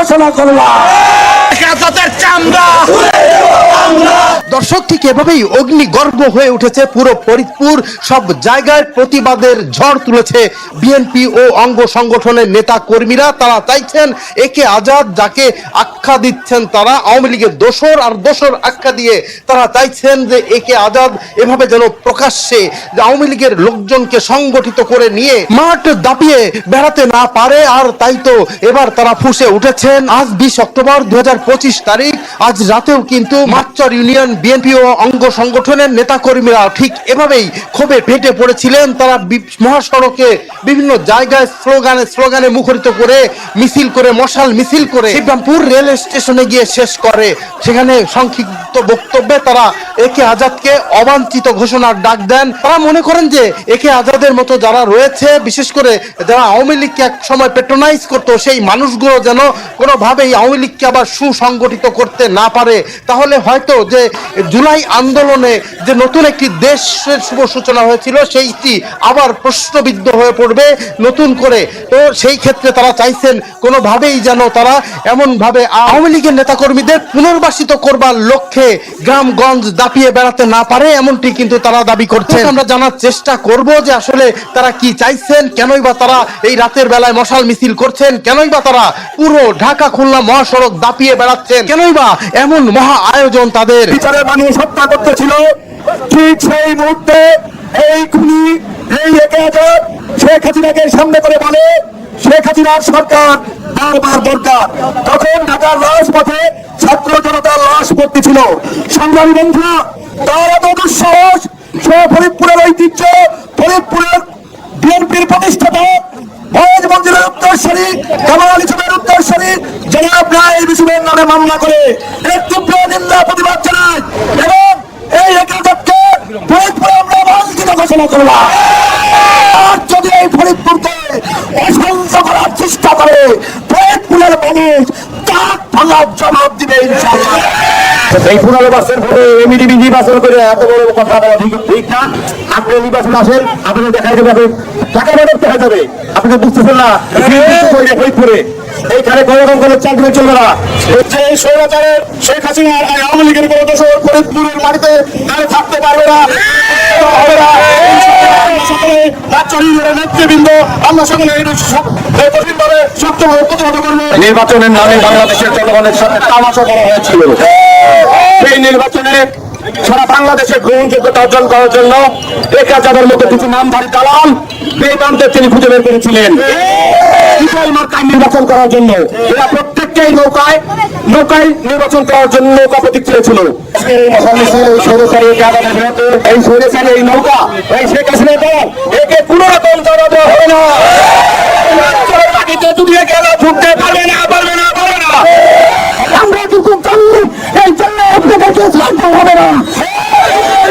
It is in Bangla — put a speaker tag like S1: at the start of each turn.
S1: ঘোষণা করলাম।
S2: চামড়া।
S3: দর্শক, ঠিক এভাবেই অগ্নিগর্ভ হয়ে উঠেছে পুরো ফরিদপুর। সব জায়গায় প্রতিবাদের ঝড় তুলেছে বিএনপি ও অঙ্গ সংগঠনের নেতা কর্মীরা তারা চাইছেন একে আজাদ, যাকে আখ্যা দিচ্ছেন তারা, আওয়ামী লীগের আর আখ্যা দিয়ে তারা চাইছেন যে একে আজাদ এভাবে যেন প্রকাশ্যে আওয়ামী লীগের লোকজনকে সংগঠিত করে নিয়ে মাঠ দাপিয়ে বেড়াতে না পারে। আর তাই তো এবার তারা ফুসে উঠেছেন। আজ বিশ অক্টোবর দু হাজার পঁচিশ তারিখ। আজ রাতেও কিন্তু মাচ্চর ইউনিয়ন বিএনপি ও অঙ্গ সংগঠনের নেতাকর্মীরা ঠিক এভাবেই ক্ষোভে ফেটে পড়েছিলেন। তারা মহাসড়কে বিভিন্ন জায়গায় স্লোগানে স্লোগানে মুখরিত করে মিছিল করে, মশাল মিছিল করে শিবরামপুর রেল স্টেশনে গিয়ে শেষ করে। সেখানে সংক্ষিপ্ত বক্তব্যে তারা একে আজাদকে অবাঞ্ছিত ঘোষণার ডাক দেন। তারা মনে করেন যে একে আজাদের মতো যারা রয়েছে, বিশেষ করে যারা আওয়ামী লীগকে এক সময় পেট্রোনাইজ করতো, সেই মানুষগুলো যেন কোনোভাবেই আওয়ামী লীগকে আবার সুসংগঠিত করতে না পারে। তাহলে হয়তো যে জুলাই আন্দোলনে যে নতুন একটি দেশের শুভ সূচনা হয়েছিল, সেইটি আবার প্রশ্নবিদ্ধ হয়ে পড়বে নতুন করে। তো সেই ক্ষেত্রে তারা চাইছেন কোনোভাবেই যেন তারা এমনভাবে আওয়ামী লীগের নেতাকর্মীদের পুনর্বাসিত করবার লক্ষ্যে গ্রামগঞ্জ দাপিয়ে বেড়াতে না পারে, এমনটি কিন্তু তারা দাবি করছেন। আমরা জানার চেষ্টা করব যে আসলে তারা কি চাইছেন, কেনই বা তারা এই রাতের বেলায় মশাল মিছিল করছেন, কেনই বা তারা পুরো ঢাকা খুলনা মহাসড়ক দাপিয়ে বেড়াচ্ছেন, কেনই বা এমন মহা আয়োজন তাদের।
S1: বিচারে মানুষ হত্যা করতেছিল। ঠিক সেই মুহূর্তে এই খুনি, এই একে আজাদ, শেখ হাসিনাকে সামনে করে বলে, শেখ হাসিনার সরকার বারবার দরকার। তখন ঢাকার রাজপথে ছাত্র জনতার লাশ ভর্তি ছিল। সংগ্রামী বন্ধু তার এত দুঃসাহস, সে ফরিদপুরের ঐতিহ্য, ফরিদপুরের বিএনপির প্রতিষ্ঠাতা উত্তরসূরি কামাল ইসলামের উত্তরসূরি জনাব রায় বিশুমের নামে মামলা করে। এর তীব্র নিন্দা, প্রতিবাদ জানায় এবং এই একাদশকে ফরিদপুরে আমরা বঞ্চিত ঘোষণা করলাম আর যদি এই করার চেষ্টা করে, ফরিদপুরের মানুষ তার ভাঙার জবাব দিবে ইনশাআল্লাহ। এই পনেরো বাসের পরে এমডিবি নির্বাচন করে এত বড় কথা বলা ঠিক ঠিক না। আপনি নির্বাচন আসেন, আপনাদের দেখা যাবে টাকা বাজার দেখা যাবে। আপনি তো বুঝতেছেন না ফরিদপুরে এইখানে কোনো রকম কোনো চাকরি চলবে না। যে স্বৈরাচারের শেখ হাসিনার আওয়ামী লীগের কোনো দোষর ফরিদপুরের মাটিতে থাকতে পারবে না। নির্বাচনের নামে বাংলাদেশের জনগণের সাথে তামাশা করা হয়েছিল। নির্বাচনে সারা গ্রহণযোগ্যতা অর্জন করার জন্য একা যাদের মধ্যে কিছু নামধারী তিনি খুঁজে বের করেছিলেন। নির্বাচন করার জন্য। এরা প্রত্যেককেই নৌকায় নৌকায় নির্বাচন করার জন্য নৌকা প্রতীক আজকের এই মহামিছিল, এই এই নৌকা এই শেখ হাসিনা রকম জড়া হবে। না মাটিতে দুনিয়া গেল ঢুকতে